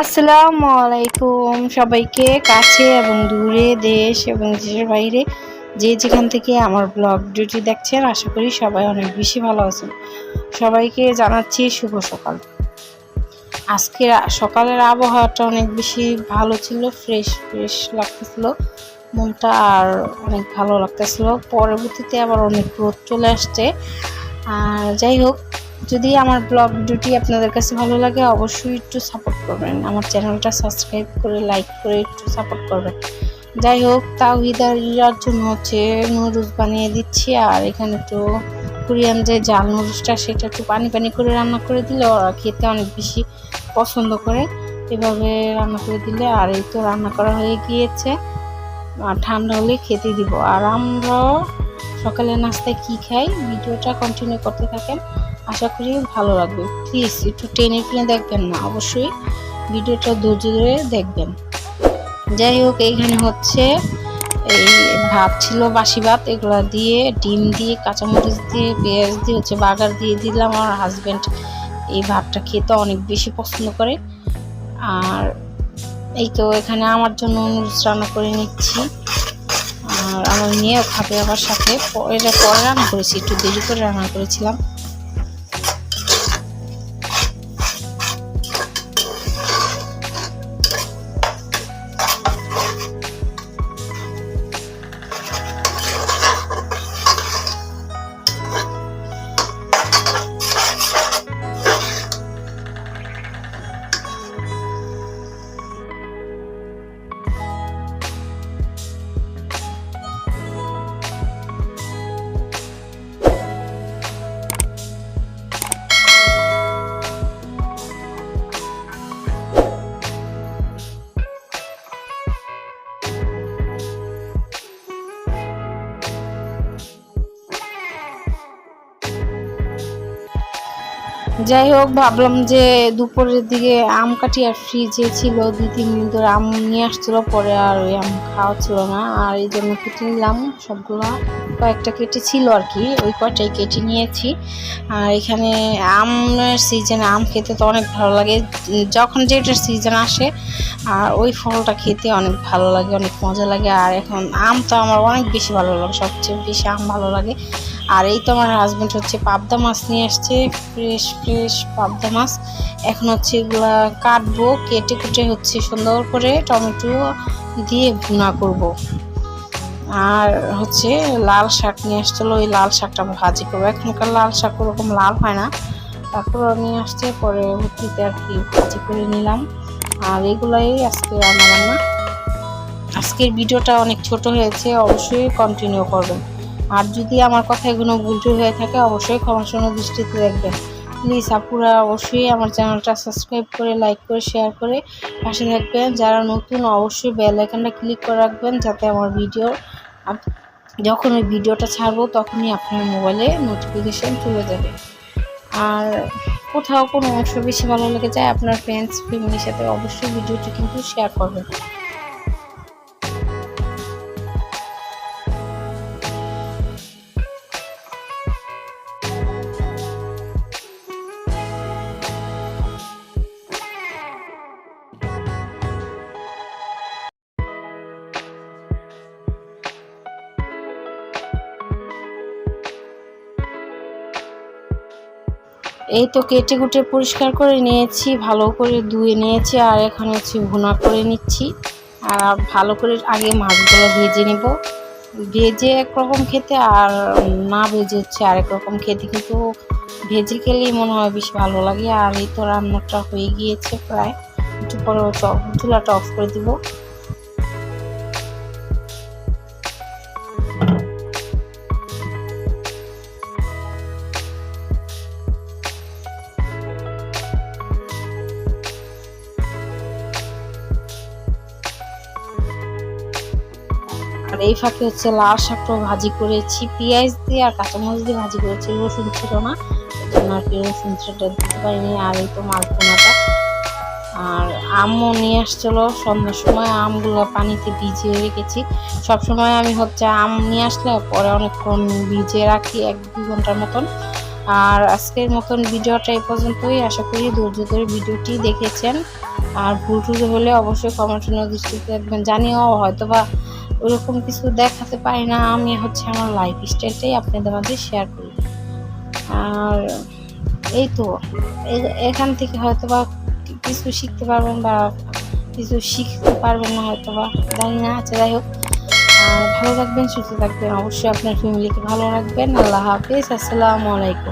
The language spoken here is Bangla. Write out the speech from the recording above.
আসসালামু আলাইকুম সবাইকে কাছে এবং দূরে দেশ এবং দেশের বাইরে যে যেখান থেকে আমার ব্লগ ডিউটি দেখছেন, আশা করি সবাই অনেক বেশি ভালো আছেন। সবাইকে জানাচ্ছি শুভ সকাল। আজকের সকালের আবহাওয়াটা অনেক বেশি ভালো ছিল ফ্রেশ ফ্রেশ লাগতেছিল। মনটা আর অনেক ভালো লাগতেছিল। পরবর্তীতে আবার অনেক রোদ চলে আসছে। আর যাই হোক যদি আমার ব্লগ ভিডিওটি আপনাদের কাছে ভালো লাগে, অবশ্যই একটু সাপোর্ট করবেন। আমার চ্যানেলটা সাবস্ক্রাইব করে লাইক করে একটু সাপোর্ট করবেন। যাই হোক তাও তাওহিদার জন্য হচ্ছে নুডলস বানিয়ে দিচ্ছি, আর এখানে একটু কোরিয়ান যে জাল নুডলসটা সেটা একটু পানি পানি করে রান্না করে দিলে ওরা খেতে অনেক বেশি পছন্দ করে। এভাবে রান্না করে দিলে, আর এই তো রান্না করা হয়ে গিয়েছে। আর ঠান্ডা হলে খেতে দিব। আর আমরাও সকালে নাস্তায় কী খাই? ভিডিওটা কন্টিনিউ করতে থাকেন। আশা করি ভালো লাগবে। প্লিজ একটু টেনে টেনে দেখবেন না, অবশ্যই ভিডিওটা ধৈর্য ধরে দেখবেন। যাই হোক, এইখানে হচ্ছে এই ভাত ছিল, বাসি ভাত, এগুলো দিয়ে ডিম দিয়ে, কাঁচামরিচ দিয়ে, পেঁয়াজ দিয়ে, হচ্ছে বাগার দিয়ে দিলাম। আমার হাজব্যান্ড এই ভাতটা খেতে অনেক বেশি পছন্দ করে। আর এই তো এখানে আমার জন্য নুডলস রান্না করে নিচ্ছি। আর আমার মেয়েও খাবে আমার সাথে। এটা পরে রান্না করেছি, একটু দেরি করে রান্না করেছিলাম। যাই হোক, ভাবলাম যে দুপুরের দিকে আম কাটি আর ফ্রিজে ছিল, দুই তিন দিন ধরে আম নিয়ে আসছিল, পরে আর ওই আম খাওয়া ছিল না। আর এই জন্য কেটে নিলাম সবগুলো। কয়েকটা কেটে ছিল আর কি, ওই কয়টাই কেটে নিয়েছি। আর এখানে আমের সিজনে আম খেতে তো অনেক ভালো লাগে। যখন যেটার সিজন আসে, আর ওই ফলটা খেতে অনেক ভালো লাগে, অনেক মজা লাগে। আর এখন আম তো আমার অনেক বেশি ভালো লাগে, সবচেয়ে বেশি আম ভালো লাগে। আর এই তো আমার হাজব্যান্ড হচ্ছে পাবদা মাছ নিয়ে আসছে ফ্রেশ ফ্রেশ পাবদা মাছ। এখন হচ্ছে এগুলা কাটবো, কেটে কুটে হচ্ছে সুন্দর করে টমেটো দিয়ে ভুনা করব। আর হচ্ছে লাল শাক নিয়ে আসছিল, ওই লাল শাকটা ভাজি করব। এখনকার লাল শাক ওরকম লাল হয় না। তারপর নিয়ে আসছে, পরে ভর্তিতে আর কি ভাজি করে নিলাম। আর এগুলাই আজকে বান্না। আজকের ভিডিওটা অনেক ছোট হয়েছে, অবশ্যই কন্টিনিউ করবেন। আর যদি আমার কথা এগুলো ভুলটু হয়ে থাকে, অবশ্যই ক্ষমাসূন্য দৃষ্টিতে দেখবেন। প্লিজ আপুরা অবশ্যই আমার চ্যানেলটা সাবস্ক্রাইব করে, লাইক করে শেয়ার করে পাশে থাকবেন। যারা নতুন, অবশ্যই বেল আইকনটা ক্লিক করে রাখবেন যাতে আমার ভিডিও যখন ওই ভিডিওটা ছাড়বো, তখনই আপনার মোবাইলে নোটিফিকেশান চলে যাবে। আর কোথাও কোনো অংশ বেশি ভালো লেগে যায়, আপনার ফ্রেন্ডস ফ্যামিলির সাথে অবশ্যই ভিডিওটি কিন্তু শেয়ার করবেন। এই তো কেটে কুটে পরিষ্কার করে নিয়েছি, ভালো করে ধুয়ে নিয়েছি, আর এখন হচ্ছে ভুনা করে নিচ্ছি। আর ভালো করে আগে মাছগুলো ভেজে নিব। ভেজে একরকম খেতে আর না ভেজে হচ্ছে আরেক রকম খেতে, কিন্তু ভেজে খেলেই মনে হয় বেশি ভালো লাগে। আর এই তো রান্নাটা হয়ে গিয়েছে প্রায়। একটু পরে চুলাটা অফ করে দিব। আর এই ফাঁকে হচ্ছে লাল শাকটাও ভাজি করেছি, পেঁয়াজ দিয়ে আর কাঁচামরিচ দিয়ে ভাজি করেছি, রসুন ছিল না আর কি রসুন সেটা দিতে পারিনি, আর এই তো মাছ বোনাটা আর আমও নিয়ে আসছিল, সন্ধ্যার সময় আমগুলো পানিতে ভিজিয়ে রেখেছি। সবসময় আমি হচ্ছে আম নিয়ে আসলে পরে অনেকক্ষণ ভিজিয়ে রাখি, এক দু ঘণ্টার মতন। আর আজকের মতন ভিডিওটা এই পর্যন্তই, আশা করি ধৈর্য ধরে ভিডিওটি দেখেছেন। আর ভুল টুল হলে অবশ্যই কমেন্টের দৃষ্টিতে দেখবেন জানিও হয়তো বা ওরকম কিছু দেখাতে পারি না, আমি হচ্ছে আমার লাইফ স্টাইলটাই আপনাদের মাঝে শেয়ার করি। আর এই তো এখান থেকে হয়তো বা কিছু শিখতে পারবেন বা কিছু শিখতে পারবেন না হয়তো বা জানি না আচ্ছা যাই হোক। ভালো থাকবেন, সুস্থ থাকবেন, অবশ্যই আপনার ফ্যামিলিকে ভালো রাখবেন। আল্লাহ হাফিজ, আসসালামু আলাইকুম।